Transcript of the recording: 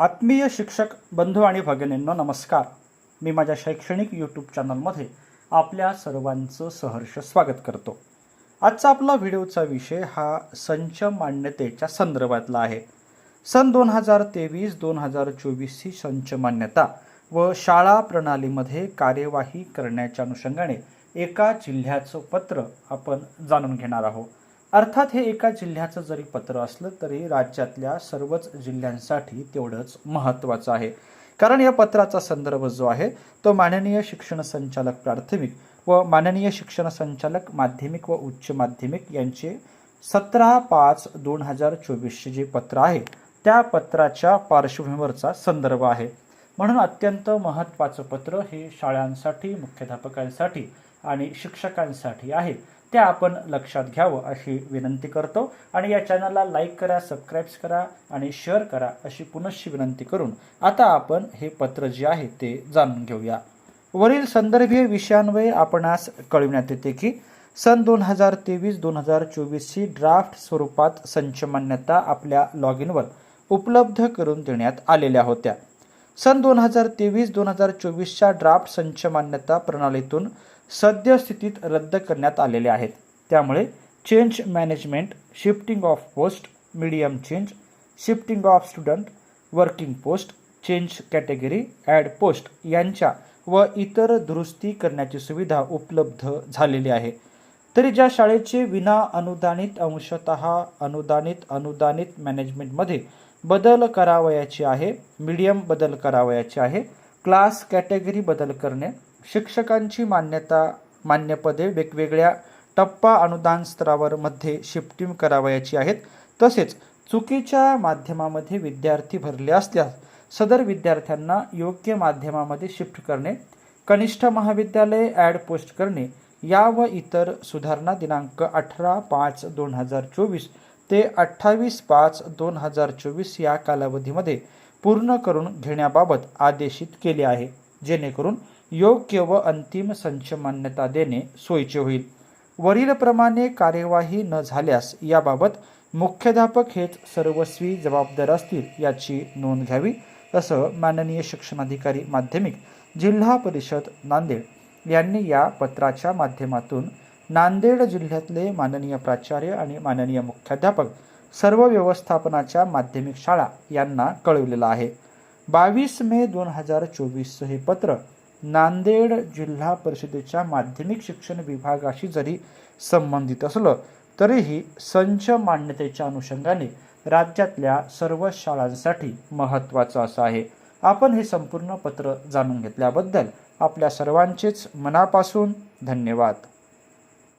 आत्मीय शिक्षक बंधू आणि भगिनींनो नमस्कार. मी माझ्या शैक्षणिक यूट्यूब चॅनलमध्ये आपल्या सर्वांचं सहर्ष स्वागत करतो. आजचा आपला व्हिडिओचा विषय हा संच मान्यतेच्या संदर्भातला आहे. सन दोन हजार तेवीस दोन हजार चोवीस ही संच मान्यता व शाळा प्रणालीमध्ये कार्यवाही करण्याच्या अनुषंगाने एका जिल्ह्याचं पत्र आपण जाणून घेणार आहोत. अर्थात हे एका जिल्ह्याचं जरी पत्र असलं तरी राज्यातल्या सर्वच जिल्ह्यांसाठी तेवढंच महत्त्वाचं आहे. कारण या पत्राचा संदर्भ जो आहे तो माननीय शिक्षण संचालक प्राथमिक व माननीय शिक्षण संचालक माध्यमिक व उच्च माध्यमिक यांचे सतरा पाच दोन हजार चोवीसचे जे पत्र आहे त्या पत्राच्या पार्श्वभूमीवरचा संदर्भ आहे. म्हणून अत्यंत महत्त्वाचं पत्र हे शाळांसाठी मुख्याध्यापकांसाठी आणि शिक्षकांसाठी आहे. ते आपण लक्षात घ्यावं अशी विनंती करतो. आणि या चॅनलला लाईक करा सबस्क्राईब्स करा आणि शेअर करा अशी पुनश्च विनंती करून आता आपण हे पत्र जे आहे ते जाणून घेऊया. वरील संदर्भीय विषयांवये आपणास कळविण्यात येते की सन दोन हजार तेवीस दोन हजार चोवीसची ड्राफ्ट स्वरूपात संच मान्यता आपल्या लॉग इनवर उपलब्ध करून देण्यात आलेल्या होत्या. सन दोन हजार तेवीस दोन हजार चोवीसच्या ड्राफ्ट संच मान्यता प्रणालीतून सद्यस्थितीत रद्द करण्यात आलेले आहेत. त्यामुळे change management shifting of post medium change shifting of student working post change category add post यांच्या व इतर दुरुस्ती करण्याची सुविधा उपलब्ध झालेली आहे. तरी ज्या शाळेचे विना अनुदानित अंशत अनुदानित अनुदानित मॅनेजमेंटमध्ये बदल करावयाचे आहे मीडियम बदल करावयाचे आहे क्लास कॅटेगरी बदल करणे शिक्षकांची मान्यता मान्यपदे वेगवेगळ्या टप्पा अनुदान स्तरावर मध्ये शिफ्टिंग करावयाची आहेत. तसेच चुकीच्या माध्यमामध्ये विद्यार्थी भरले असल्यास सदर विद्यार्थ्यांना योग्य माध्यमामध्ये शिफ्ट करणे कनिष्ठ महाविद्यालय ॲड पोस्ट करणे या व इतर सुधारणा दिनांक अठरा पाच दोन हजार चोवीस ते अठ्ठावीस पाच दोन हजार चोवीस या कालावधीमध्ये पूर्ण करून घेण्याबाबत आदेशित केले आहे. जेणेकरून योग्य व अंतिम संच मान्यता देणे सोयीचे होईल. वरीलप्रमाणे कार्यवाही न झाल्यास याबाबत मुख्याध्यापक हेच सर्वस्वी जबाबदार असतील याची नोंद घ्यावी असं माननीय शिक्षणाधिकारी माध्यमिक जिल्हा परिषद नांदेड यांनी या पत्राच्या माध्यमातून नांदेड जिल्ह्यातले माननीय प्राचार्य आणि माननीय मुख्याध्यापक सर्व व्यवस्थापनाच्या माध्यमिक शाळा यांना कळवलेलं आहे. बावीस मे दोन हजार चोवीसचं हे पत्र नांदेड जिल्हा परिषदेच्या माध्यमिक शिक्षण विभागाशी जरी संबंधित असलं तरीही संच मान्यतेच्या अनुषंगाने राज्यातल्या सर्व शाळांसाठी महत्त्वाचं असं आहे. आपण हे संपूर्ण पत्र जाणून घेतल्याबद्दल आपल्या सर्वांचेच मनापासून धन्यवाद.